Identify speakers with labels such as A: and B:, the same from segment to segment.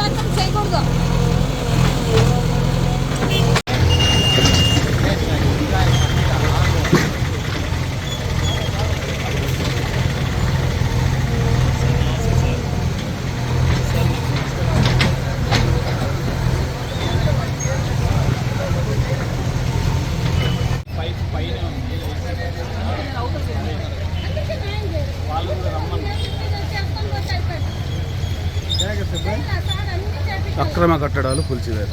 A: పదార్థం చేయకూడదు Pega, você? అక్రమ కట్టడాలు కూల్చివేత.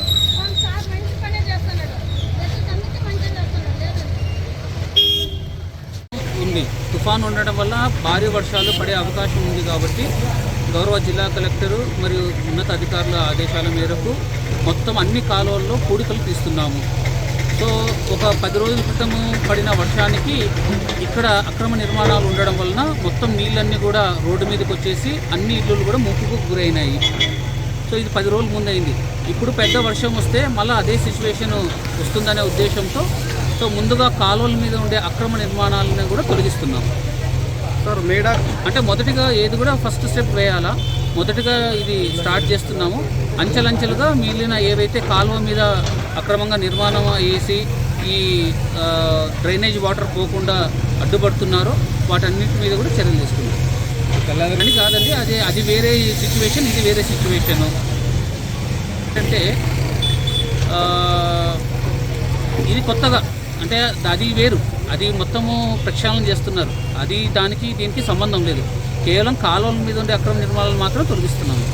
B: ఉంది. తుఫాన్ ఉండడం వల్ల భారీ వర్షాలు పడే అవకాశం ఉంది కాబట్టి గౌరవ జిల్లా కలెక్టరు మరియు ఉన్నత అధికారుల ఆదేశాల మేరకు మొత్తం అన్ని కాలువల్లో పూడికలు తీస్తున్నాము. సో ఒక పది రోజుల క్రితం పడిన వర్షానికి ఇక్కడ అక్రమ నిర్మాణాలు ఉండడం వలన మొత్తం నీళ్ళన్నీ కూడా రోడ్డు మీదకి వచ్చేసి అన్ని ఇళ్ళు కూడా ముప్పుకు గురైనాయి. సో ఇది పది రోజుల ముందు అయింది ఇప్పుడు పెద్ద వర్షం వస్తే మళ్ళీ అదే సిచ్యువేషన్ వస్తుందనే ఉద్దేశంతో సో ముందుగా కాలువల మీద ఉండే అక్రమ నిర్మాణాలను కూడా తొలగిస్తున్నాం.
C: సార్ మేడా
B: అంటే మొదటిగా ఏది కూడా ఫస్ట్ స్టెప్ వేయాలా? మొదటిగా ఇది స్టార్ట్ చేస్తున్నాము. అంచెలంచెలుగా మిగిలిన ఏవైతే కాలువ మీద అక్రమంగా నిర్మాణం వేసి ఈ డ్రైనేజ్ వాటర్ పోకుండా అడ్డుపడుతున్నారో వాటన్నిటి మీద కూడా చర్యలు తీసుకున్నాం అని కాదండి అది అది వేరే సిచ్యువేషన్ ఇది వేరే సిచ్యువేషన్ అంటే ఇది కొత్తగా. అంటే అది వేరు. అది మొత్తము ప్రక్షాళన చేస్తున్నారు. అది దానికి దీనికి సంబంధం లేదు. కేవలం కాలువల మీద ఉండే అక్రమ నిర్మాణాలు మాత్రం తొలగిస్తున్నాము.